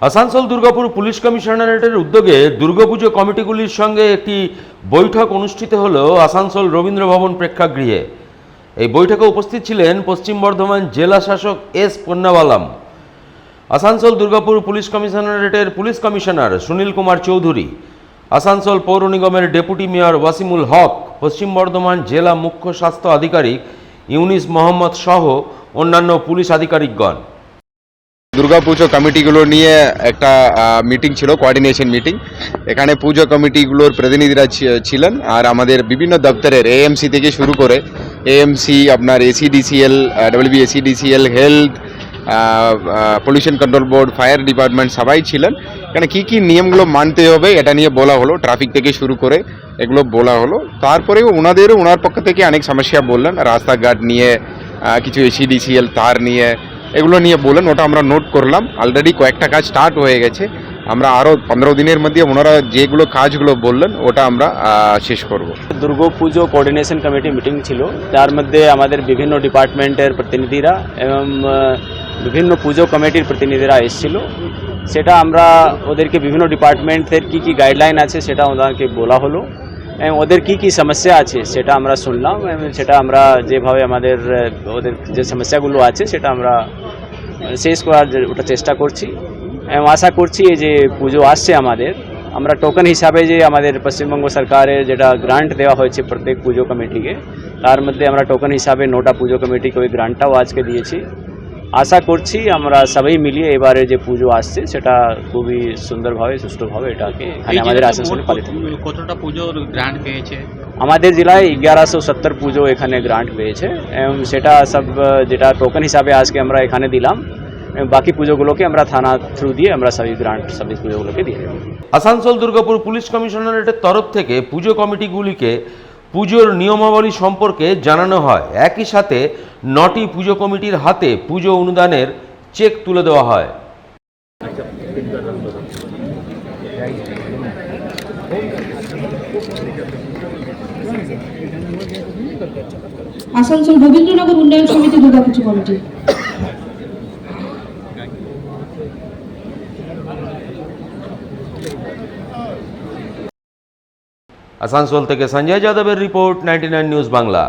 Asansol Durgapur police কমিশনারেটের উদ্যোগে দুর্গাপুজো কমিটিগুলির সঙ্গে একটি বৈঠক অনুষ্ঠিত হল আসানসোল রবীন্দ্র ভবন প্রেক্ষাগৃহে। এই বৈঠকে উপস্থিত ছিলেন পশ্চিম বর্ধমান জেলা শাসক এস পন্নাওয়ালাম আসানসোল দুর্গাপুর পুলিশ কমিশনারেটের পুলিশ কমিশনার সুনীল কুমার চৌধুরী। আসানসোল পৌর নিগমের ডেপুটি মেয়র ওয়াসিমুল হক, পশ্চিম বর্ধমান জেলা মুখ্য স্বাস্থ্য আধিকারিক ইউনিস মোহাম্মদ সহ অন্যান্য পুলিশ আধিকারিকগণ। দুর্গাপুজো কমিটিগুলো নিয়ে একটা মিটিং ছিল কোঅর্ডিনেশন মিটিং এখানে পুজো কমিটিগুলোর প্রতিনিধিরা ছিলেন আর আমাদের বিভিন্ন দপ্তরের এএমসি থেকে শুরু করে এএমসি আপনার ACDCL WB ACDCL health pollution control board fire department সবাই ছিলেন। এখানে কি কি নিয়মগুলো মানতে হবে এটা নিয়ে বলা হলো ট্রাফিক থেকে শুরু করে এগুলো বলা হলো। তারপরেও ওনাদেরও ওনার পক্ষ থেকে অনেক সমস্যা বললেন, রাস্তাঘাট নিয়ে কিছু এসিডিসিএল তার নিয়ে এগুলো নিয়ে বলেন, ওটা আমরা নোট করলাম। অলরেডি কয়েকটা কাজ স্টার্ট হয়ে গেছে। আমরা আরও পনেরো দিনের মধ্যে ওনারা যেগুলো কাজগুলো বললেন, ওটা আমরা শেষ করব। দুর্গাপুজো কোঅর্ডিনেশন কমিটি মিটিং ছিল। তার মধ্যে আমাদের বিভিন্ন ডিপার্টমেন্টের প্রতিনিধিরা এবং বিভিন্ন পুজো কমিটির প্রতিনিধিরা এসেছিল। সেটা আমরা ওদেরকে বিভিন্ন ডিপার্টমেন্টের কি কি গাইডলাইন আছে, সেটা ওদেরকে বলা হলো। ওদের কি কি সমস্যা আছে, সেটা আমরা শুনলাম এবং সেটা আমরা যেভাবে আমাদের ওদের যে সমস্যাগুলো আছে, সেটা আমরা শেষ করার ওটা চেষ্টা করছি। এবং আশা করছি এই যে পুজো আসছে আমাদের, আমরা টোকেন হিসাবে যে আমাদের পশ্চিমবঙ্গ সরকারের যেটা গ্রান্ট দেওয়া হয়েছে প্রত্যেক পুজো কমিটিকে, তার মধ্যে আমরা টোকেন হিসাবে নোটা পুজো কমিটিকে ওই গ্রান্টটাও আজকে দিয়েছি। আশা করছি আমরা সবাই মিলিয়ে এবারে যে পুজো আসছে সেটা খুবই সুন্দরভাবে সুষ্ঠুভাবে এটাকে আমাদের আসানসোলে পালিত কতটা পুজোর গ্রান্ট পেয়েছে? আমাদের জেলায় এগারোশো সত্তর পুজো এখানে গ্রান্ট পেয়েছে এবং সেটা সব যেটা টোকেন হিসাবে আজকে আমরা এখানে দিলাম এবং বাকি পুজোগুলোকে আমরা থানা থ্রু দিয়ে আমরা সবই গ্রান্ট সবই পুজোগুলোকে দিয়ে দেবো। আসানসোল দুর্গাপুর পুলিশ কমিশনারেটের তরফ থেকে পুজো কমিটিগুলিকে পুজোর নিয়মাবলী সম্পর্কে জানানো হয়। একই সাথে নটি পুজো কমিটির হাতে পুজো অনুদানের চেক তুলে দেওয়া হয়। আসানসোল রবীন্দ্রনগর উন্নয়ন সমিতি দুর্গাপুজো কমিটি। আসানসোল থেকে সঞ্জয় যাদবের রিপোর্ট নাইনটি নিউজ বাংলা